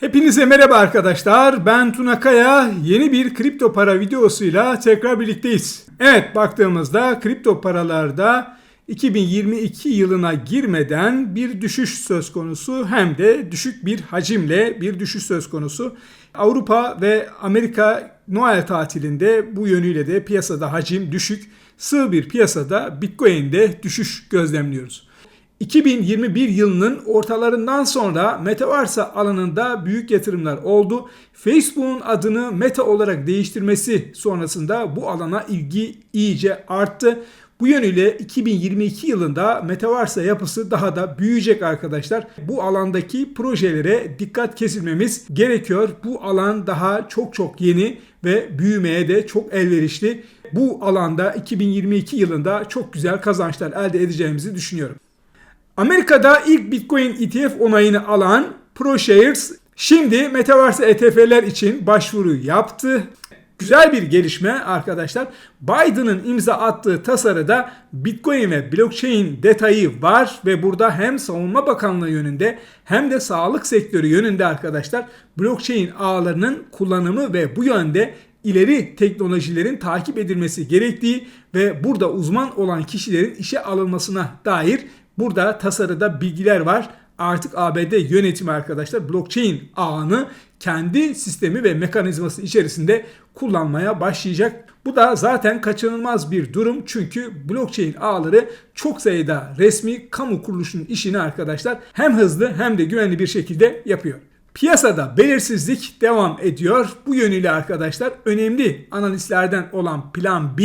Hepinize merhaba arkadaşlar. Ben Tuna Kaya. Yeni bir kripto para videosuyla tekrar birlikteyiz. Evet baktığımızda kripto paralarda 2022 yılına girmeden bir düşüş söz konusu hem de düşük bir hacimle bir düşüş söz konusu. Avrupa ve Amerika Noel tatilinde bu yönüyle de piyasada hacim düşük, sığ bir piyasada Bitcoin'de düşüş gözlemliyoruz. 2021 yılının ortalarından sonra Metaverse alanında büyük yatırımlar oldu. Facebook'un adını Meta olarak değiştirmesi sonrasında bu alana ilgi iyice arttı. Bu yönüyle 2022 yılında Metaverse yapısı daha da büyüyecek arkadaşlar. Bu alandaki projelere dikkat kesilmemiz gerekiyor. Bu alan daha çok çok yeni ve büyümeye de çok elverişli. Bu alanda 2022 yılında çok güzel kazançlar elde edeceğimizi düşünüyorum. Amerika'da ilk Bitcoin ETF onayını alan ProShares şimdi Metaverse ETF'ler için başvuru yaptı. Güzel bir gelişme arkadaşlar. Biden'ın imza attığı tasarıda Bitcoin ve blockchain detayı var ve burada hem savunma bakanlığı yönünde hem de sağlık sektörü yönünde arkadaşlar blockchain ağlarının kullanımı ve bu yönde ileri teknolojilerin takip edilmesi gerektiği ve burada uzman olan kişilerin işe alınmasına dair Burada tasarıda bilgiler var. Artık ABD yönetimi arkadaşlar blockchain ağını kendi sistemi ve mekanizması içerisinde kullanmaya başlayacak. Bu da zaten kaçınılmaz bir durum çünkü blockchain ağları çok sayıda resmi kamu kuruluşunun işini arkadaşlar hem hızlı hem de güvenli bir şekilde yapıyor. Piyasada belirsizlik devam ediyor. Bu yönüyle arkadaşlar önemli analistlerden olan Plan B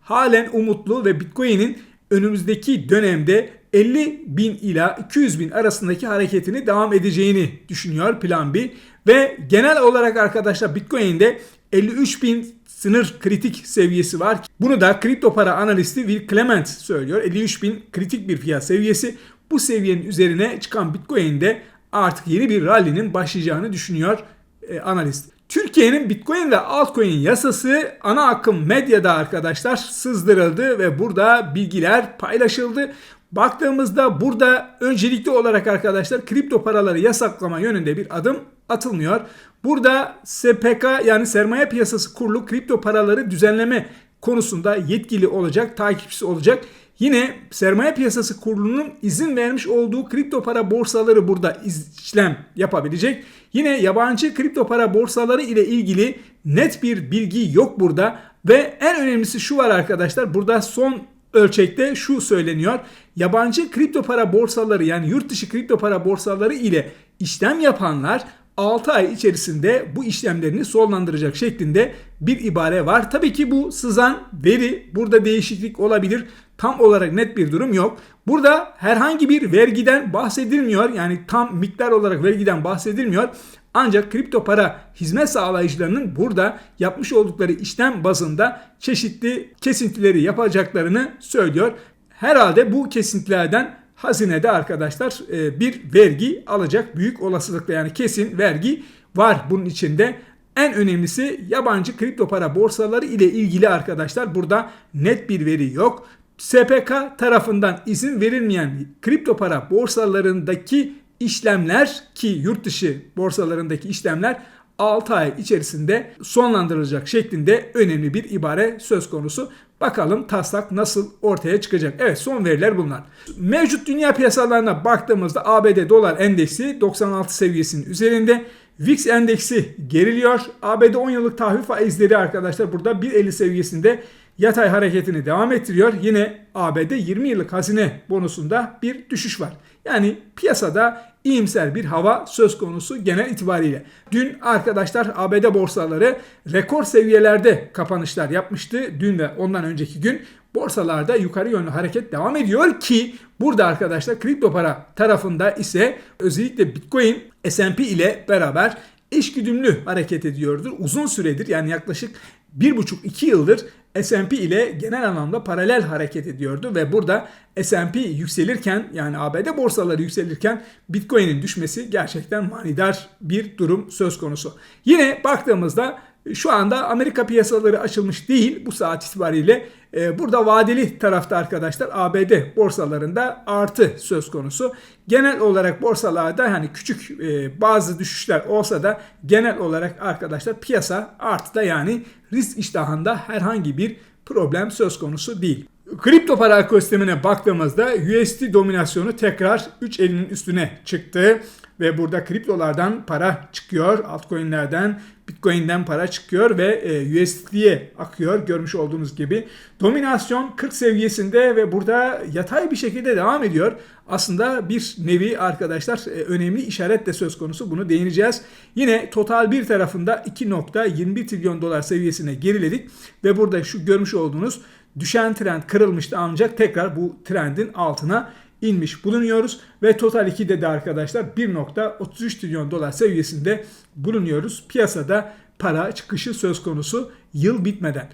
halen umutlu ve Bitcoin'in önümüzdeki dönemde 50 bin ila 200 bin arasındaki hareketini devam edeceğini düşünüyor Plan B. Ve genel olarak arkadaşlar Bitcoin'de 53 bin sınır kritik seviyesi var. Bunu da kripto para analisti Will Clement söylüyor. 53 bin kritik bir fiyat seviyesi. Bu seviyenin üzerine çıkan Bitcoin'de artık yeni bir rally'nin başlayacağını düşünüyor e, analist. Türkiye'nin Bitcoin ve altcoin yasası ana akım medyada arkadaşlar sızdırıldı ve burada bilgiler paylaşıldı. Baktığımızda burada öncelikli olarak arkadaşlar kripto paraları yasaklama yönünde bir adım atılmıyor. Burada SPK yani Sermaye Piyasası Kurulu kripto paraları düzenleme konusunda yetkili olacak, takipçisi olacak. Yine Sermaye Piyasası Kurulu'nun izin vermiş olduğu kripto para borsaları burada işlem yapabilecek. Yine yabancı kripto para borsaları ile ilgili net bir bilgi yok burada. Ve en önemlisi şu var arkadaşlar. Burada son ölçekte şu söyleniyor. Yabancı kripto para borsaları yani yurt dışı kripto para borsaları ile işlem yapanlar 6 ay içerisinde bu işlemlerini sonlandıracak şeklinde bir ibare var. Tabii ki bu sızan veri burada değişiklik olabilir. Tam olarak net bir durum yok. Burada herhangi bir vergiden bahsedilmiyor. Yani tam miktar olarak vergiden bahsedilmiyor. Ancak kripto para hizmet sağlayıcılarının burada yapmış oldukları işlem bazında çeşitli kesintileri yapacaklarını söylüyor. Herhalde bu kesintilerden hazinede arkadaşlar e, bir vergi alacak büyük olasılıkla yani kesin vergi var bunun içinde. En önemlisi yabancı kripto para borsaları ile ilgili arkadaşlar burada net bir veri yok. SPK tarafından izin verilmeyen kripto para borsalarındaki işlemler ki yurt dışı borsalarındaki işlemler 6 ay içerisinde sonlandırılacak şeklinde önemli bir ibare söz konusu. Bakalım taslak nasıl ortaya çıkacak. Evet son veriler bunlar. Mevcut dünya piyasalarına baktığımızda ABD dolar endeksi 96 seviyesinin üzerinde. VIX endeksi geriliyor. ABD 10 yıllık tahvil faizleri arkadaşlar burada 1.50 seviyesinde yatay hareketini devam ettiriyor. Yine ABD 20 yıllık hazine bonusunda bir düşüş var. Yani piyasada iyimser bir hava söz konusu genel itibariyle. Dün arkadaşlar ABD borsaları rekor seviyelerde kapanışlar yapmıştı. Dün ve ondan önceki gün borsalarda yukarı yönlü hareket devam ediyor ki burada arkadaşlar kripto para tarafında ise özellikle Bitcoin S&P ile beraber eşgüdümlü hareket ediyordur. Uzun süredir yani yaklaşık 1,5-2 yıldır S&P ile genel anlamda paralel hareket ediyordu ve burada S&P yükselirken yani ABD borsaları yükselirken Bitcoin'in düşmesi gerçekten manidar bir durum söz konusu. Yine baktığımızda Şu anda Amerika piyasaları açılmış değil bu saat itibariyle. Ee, burada vadeli tarafta arkadaşlar ABD borsalarında artı söz konusu. Genel olarak borsalarda hani küçük e, bazı düşüşler olsa da genel olarak arkadaşlar piyasa artıda yani risk iştahında herhangi bir problem söz konusu değil. Kripto para ekosistemine baktığımızda USD dominasyonu tekrar 3.50'nin üstüne çıktı ve burada kriptolardan para çıkıyor, altcoin'lerden, Bitcoin'den para çıkıyor ve e, USD'ye akıyor görmüş olduğunuz gibi. Dominasyon 40 seviyesinde ve burada yatay bir şekilde devam ediyor. Aslında bir nevi arkadaşlar e, önemli işaret de söz konusu. Bunu değineceğiz. Yine total bir tarafında 2.21 trilyon dolar seviyesine geriledik ve burada şu görmüş olduğunuz düşen trend kırılmıştı ancak tekrar bu trendin altına inmiş bulunuyoruz ve Total 2'de de arkadaşlar 1.33 trilyon dolar seviyesinde bulunuyoruz. Piyasada para çıkışı söz konusu yıl bitmeden.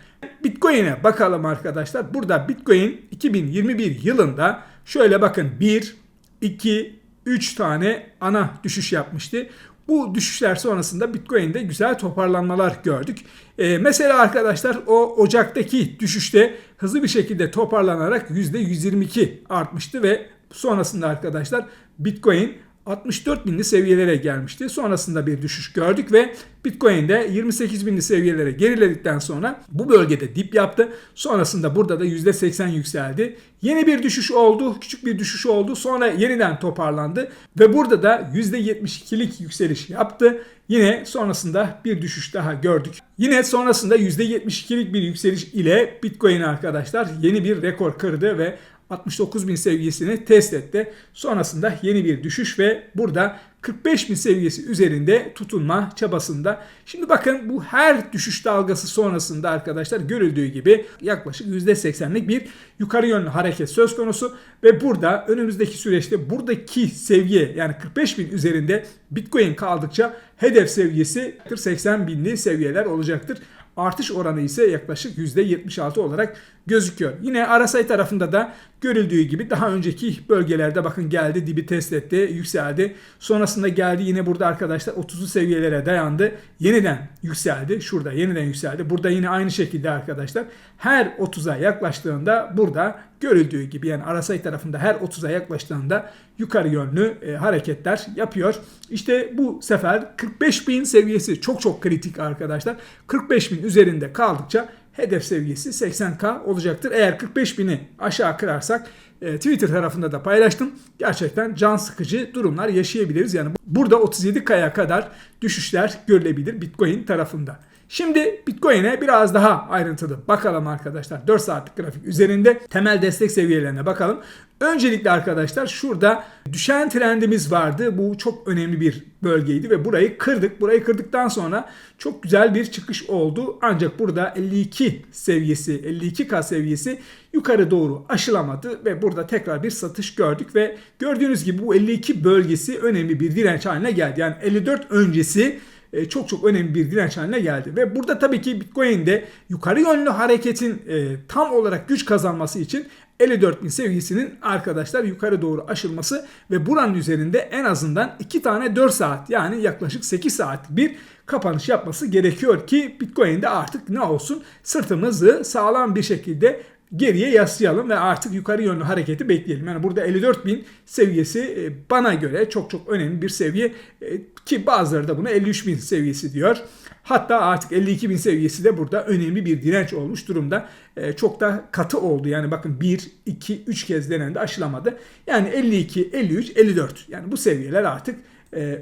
Bitcoin'e bakalım arkadaşlar. Burada Bitcoin 2021 yılında şöyle bakın 1, 2, 3 tane ana düşüş yapmıştı. Bu düşüşler sonrasında Bitcoin'de güzel toparlanmalar gördük. Ee, mesela arkadaşlar o Ocak'taki düşüşte hızlı bir şekilde toparlanarak %122 artmıştı ve sonrasında arkadaşlar Bitcoin 64 binli seviyelere gelmişti. Sonrasında bir düşüş gördük ve Bitcoin'de 28 binli seviyelere geriledikten sonra bu bölgede dip yaptı. Sonrasında burada da %80 yükseldi. Yeni bir düşüş oldu, küçük bir düşüş oldu. Sonra yeniden toparlandı ve burada da %72'lik yükseliş yaptı. Yine sonrasında bir düşüş daha gördük. Yine sonrasında %72'lik bir yükseliş ile Bitcoin arkadaşlar yeni bir rekor kırdı ve 69 bin seviyesini test etti. Sonrasında yeni bir düşüş ve burada 45 bin seviyesi üzerinde tutunma çabasında. Şimdi bakın bu her düşüş dalgası sonrasında arkadaşlar görüldüğü gibi yaklaşık %80'lik bir yukarı yönlü hareket söz konusu ve burada önümüzdeki süreçte buradaki seviye yani 45 bin üzerinde Bitcoin kaldıkça hedef seviyesi 80 binli seviyeler olacaktır. Artış oranı ise yaklaşık %76 olarak gözüküyor. Yine RSI tarafında da görüldüğü gibi daha önceki bölgelerde bakın geldi dibi test etti yükseldi. Sonrasında geldi yine burada arkadaşlar 30'lu seviyelere dayandı. Yeniden yükseldi. Şurada yeniden yükseldi. Burada yine aynı şekilde arkadaşlar her 30'a yaklaştığında burada görüldüğü gibi yani RSI tarafında her 30'a yaklaştığında yukarı yönlü e, hareketler yapıyor. İşte bu sefer 45 bin seviyesi çok çok kritik arkadaşlar. 45 bin üzerinde kaldıkça hedef seviyesi 80K olacaktır. Eğer 45 bini aşağı kırarsak e, Twitter tarafında da paylaştım. Gerçekten can sıkıcı durumlar yaşayabiliriz. Yani burada 37K'ya kadar düşüşler görülebilir Bitcoin tarafında. Şimdi Bitcoin'e biraz daha ayrıntılı bakalım arkadaşlar. 4 saatlik grafik üzerinde temel destek seviyelerine bakalım. Öncelikle arkadaşlar şurada düşen trendimiz vardı. Bu çok önemli bir bölgeydi ve burayı kırdık. Burayı kırdıktan sonra çok güzel bir çıkış oldu. Ancak burada 52 seviyesi, 52K seviyesi yukarı doğru aşılamadı ve burada tekrar bir satış gördük ve gördüğünüz gibi bu 52 bölgesi önemli bir direnç haline geldi. Yani 54 öncesi e, çok çok önemli bir direnç haline geldi. Ve burada tabii ki Bitcoin'de yukarı yönlü hareketin e, tam olarak güç kazanması için 54.000 seviyesinin arkadaşlar yukarı doğru aşılması ve buranın üzerinde en azından 2 tane 4 saat yani yaklaşık 8 saat bir kapanış yapması gerekiyor ki Bitcoin'de artık ne olsun sırtımızı sağlam bir şekilde geriye yaslayalım ve artık yukarı yönlü hareketi bekleyelim. Yani burada 54 bin seviyesi e, bana göre çok çok önemli bir seviye e, ki bazıları da buna 53 bin seviyesi diyor. Hatta artık 52 bin seviyesi de burada önemli bir direnç olmuş durumda. E, çok da katı oldu. Yani bakın 1, 2, 3 kez denendi aşılamadı. Yani 52, 53, 54 yani bu seviyeler artık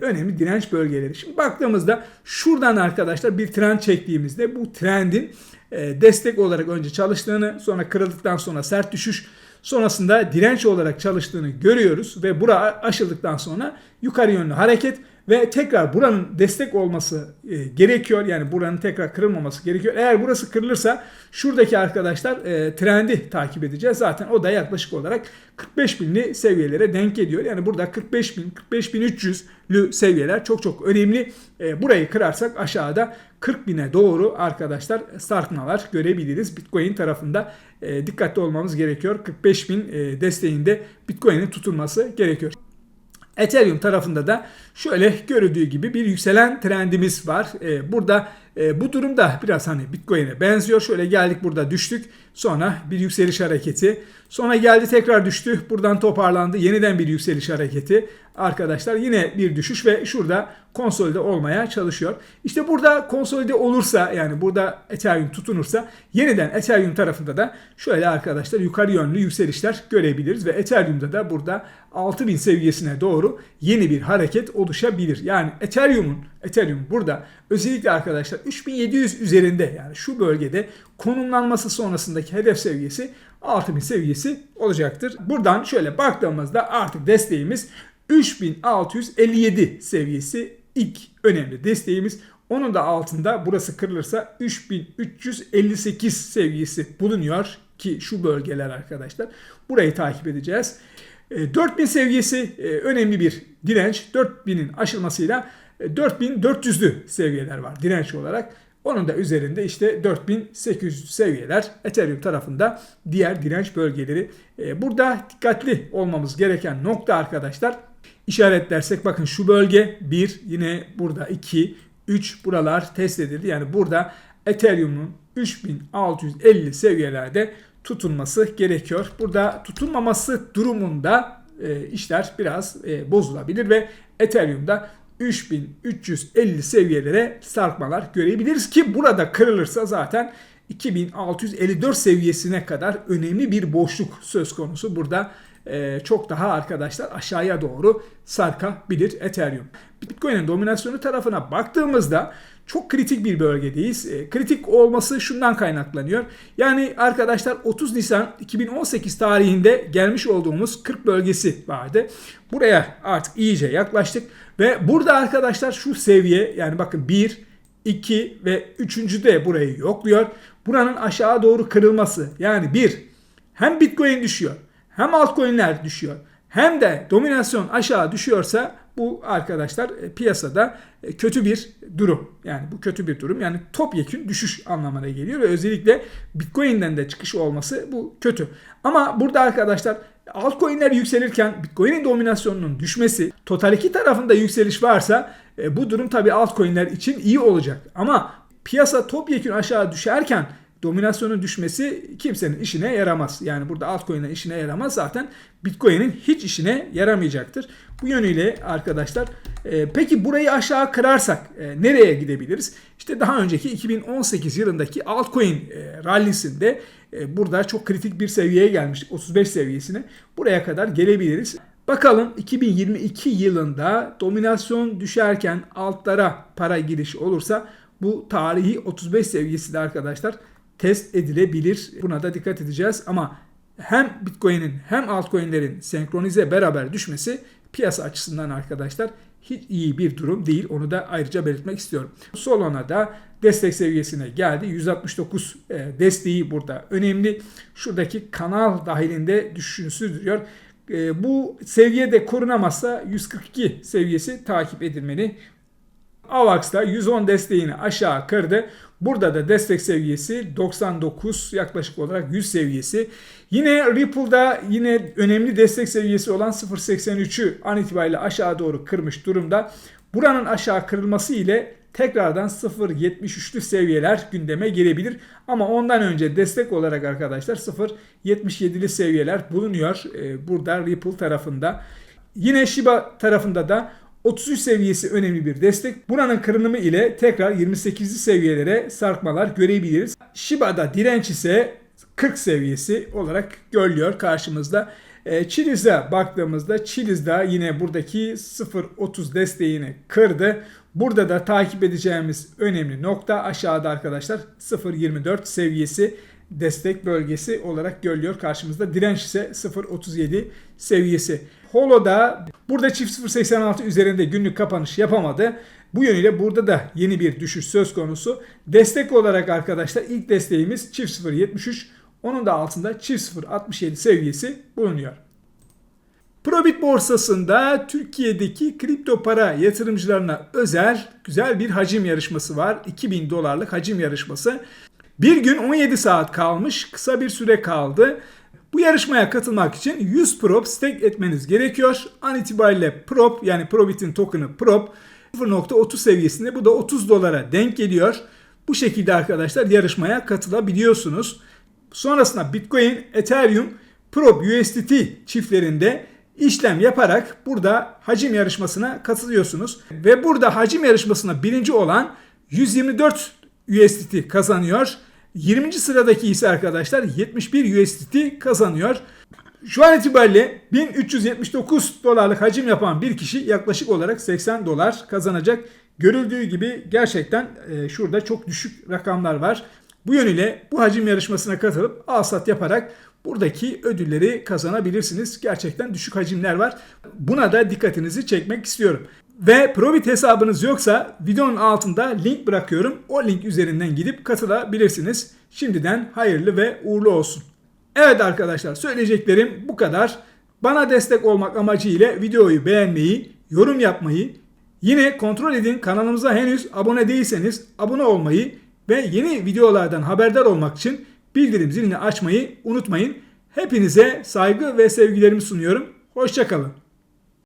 önemli direnç bölgeleri. Şimdi baktığımızda şuradan arkadaşlar bir trend çektiğimizde bu trendin destek olarak önce çalıştığını sonra kırıldıktan sonra sert düşüş sonrasında direnç olarak çalıştığını görüyoruz ve bura aşıldıktan sonra yukarı yönlü hareket ve tekrar buranın destek olması e, gerekiyor. Yani buranın tekrar kırılmaması gerekiyor. Eğer burası kırılırsa şuradaki arkadaşlar e, trendi takip edeceğiz. Zaten o da yaklaşık olarak 45 binli seviyelere denk ediyor. Yani burada 45 bin, 45 bin 300'lü seviyeler çok çok önemli. E, burayı kırarsak aşağıda 40 bine doğru arkadaşlar sarkmalar görebiliriz. Bitcoin tarafında e, dikkatli olmamız gerekiyor. 45 bin e, desteğinde Bitcoin'in tutulması gerekiyor. Ethereum tarafında da Şöyle görüldüğü gibi bir yükselen trendimiz var. Ee, burada e, bu durumda biraz hani Bitcoin'e benziyor. Şöyle geldik burada düştük. Sonra bir yükseliş hareketi. Sonra geldi tekrar düştü. Buradan toparlandı. Yeniden bir yükseliş hareketi. Arkadaşlar yine bir düşüş ve şurada konsolide olmaya çalışıyor. İşte burada konsolide olursa yani burada Ethereum tutunursa yeniden Ethereum tarafında da şöyle arkadaşlar yukarı yönlü yükselişler görebiliriz ve Ethereum'da da burada 6000 seviyesine doğru yeni bir hareket oluşabilir. Yani Ethereum'un Ethereum burada özellikle arkadaşlar 3700 üzerinde yani şu bölgede konumlanması sonrasındaki hedef seviyesi 6000 seviyesi olacaktır. Buradan şöyle baktığımızda artık desteğimiz 3657 seviyesi ilk önemli desteğimiz. Onun da altında burası kırılırsa 3358 seviyesi bulunuyor ki şu bölgeler arkadaşlar. Burayı takip edeceğiz. 4000 e, seviyesi e, önemli bir direnç. 4000'in aşılmasıyla 4400'lü e, seviyeler var direnç olarak. Onun da üzerinde işte 4800 seviyeler Ethereum tarafında diğer direnç bölgeleri. Burada dikkatli olmamız gereken nokta arkadaşlar işaretlersek bakın şu bölge 1 yine burada 2 3 buralar test edildi. Yani burada Ethereum'un 3650 seviyelerde tutunması gerekiyor. Burada tutunmaması durumunda e, işler biraz e, bozulabilir ve Ethereum'da 3350 seviyelere sarkmalar görebiliriz ki burada kırılırsa zaten 2654 seviyesine kadar önemli bir boşluk söz konusu. Burada e, çok daha arkadaşlar aşağıya doğru sarkabilir Ethereum. Bitcoin'in dominasyonu tarafına baktığımızda çok kritik bir bölgedeyiz. E, kritik olması şundan kaynaklanıyor. Yani arkadaşlar 30 Nisan 2018 tarihinde gelmiş olduğumuz 40 bölgesi vardı. Buraya artık iyice yaklaştık ve burada arkadaşlar şu seviye yani bakın 1, 2 ve 3. de burayı yokluyor. Buranın aşağı doğru kırılması yani bir hem Bitcoin düşüyor hem altcoin'ler düşüyor hem de dominasyon aşağı düşüyorsa bu arkadaşlar e, piyasada e, kötü bir durum. Yani bu kötü bir durum. Yani topyekün düşüş anlamına geliyor ve özellikle Bitcoin'den de çıkış olması bu kötü. Ama burada arkadaşlar altcoin'ler yükselirken Bitcoin'in dominasyonunun düşmesi, total 2 tarafında yükseliş varsa e, bu durum tabii altcoin'ler için iyi olacak. Ama piyasa topyekün aşağı düşerken dominasyonun düşmesi kimsenin işine yaramaz. Yani burada altcoin'in işine yaramaz zaten Bitcoin'in hiç işine yaramayacaktır. Bu yönüyle arkadaşlar e, peki burayı aşağı kırarsak e, nereye gidebiliriz? İşte daha önceki 2018 yılındaki altcoin e, rallisinde e, burada çok kritik bir seviyeye gelmiştik. 35 seviyesine. Buraya kadar gelebiliriz. Bakalım 2022 yılında dominasyon düşerken altlara para giriş olursa bu tarihi 35 seviyesi de arkadaşlar test edilebilir. Buna da dikkat edeceğiz ama hem Bitcoin'in hem altcoin'lerin senkronize beraber düşmesi piyasa açısından arkadaşlar hiç iyi bir durum değil. Onu da ayrıca belirtmek istiyorum. Solana da destek seviyesine geldi. 169 e, desteği burada önemli. Şuradaki kanal dahilinde düşüşünü sürdürüyor. E, bu seviyede korunamazsa 142 seviyesi takip edilmeli. AVAX'da 110 desteğini aşağı kırdı. Burada da destek seviyesi 99 yaklaşık olarak 100 seviyesi. Yine Ripple'da yine önemli destek seviyesi olan 0.83'ü an itibariyle aşağı doğru kırmış durumda. Buranın aşağı kırılması ile tekrardan 0.73'lü seviyeler gündeme gelebilir. Ama ondan önce destek olarak arkadaşlar 0.77'li seviyeler bulunuyor e, burada Ripple tarafında. Yine Shiba tarafında da 33 seviyesi önemli bir destek. Buranın kırılımı ile tekrar 28'li seviyelere sarkmalar görebiliriz. Shiba'da direnç ise 40 seviyesi olarak görülüyor karşımızda. E, baktığımızda Chiliz'de yine buradaki 0.30 desteğini kırdı. Burada da takip edeceğimiz önemli nokta aşağıda arkadaşlar 0.24 seviyesi destek bölgesi olarak görülüyor karşımızda. Direnç ise 0.37 seviyesi. Holo'da burada çift 0.86 üzerinde günlük kapanış yapamadı. Bu yönüyle burada da yeni bir düşüş söz konusu. Destek olarak arkadaşlar ilk desteğimiz çift 0.73. Onun da altında çift 0.67 seviyesi bulunuyor. Probit borsasında Türkiye'deki kripto para yatırımcılarına özel güzel bir hacim yarışması var. 2000 dolarlık hacim yarışması. Bir gün 17 saat kalmış, kısa bir süre kaldı. Bu yarışmaya katılmak için 100 prop stake etmeniz gerekiyor. An itibariyle prop yani Probit'in token'ı prop 0.30 seviyesinde bu da 30 dolara denk geliyor. Bu şekilde arkadaşlar yarışmaya katılabiliyorsunuz. Sonrasında Bitcoin, Ethereum, Prob USDT çiftlerinde işlem yaparak burada hacim yarışmasına katılıyorsunuz. Ve burada hacim yarışmasına birinci olan 124 USDT kazanıyor. 20. sıradaki ise arkadaşlar 71 USDT kazanıyor. Şu an itibariyle 1379 dolarlık hacim yapan bir kişi yaklaşık olarak 80 dolar kazanacak. Görüldüğü gibi gerçekten e, şurada çok düşük rakamlar var. Bu yönüyle bu hacim yarışmasına katılıp alsat yaparak buradaki ödülleri kazanabilirsiniz. Gerçekten düşük hacimler var. Buna da dikkatinizi çekmek istiyorum. Ve Probit hesabınız yoksa videonun altında link bırakıyorum. O link üzerinden gidip katılabilirsiniz. Şimdiden hayırlı ve uğurlu olsun. Evet arkadaşlar söyleyeceklerim bu kadar. Bana destek olmak amacıyla videoyu beğenmeyi, yorum yapmayı, yine kontrol edin kanalımıza henüz abone değilseniz abone olmayı ve yeni videolardan haberdar olmak için bildirim zilini açmayı unutmayın. Hepinize saygı ve sevgilerimi sunuyorum. Hoşçakalın.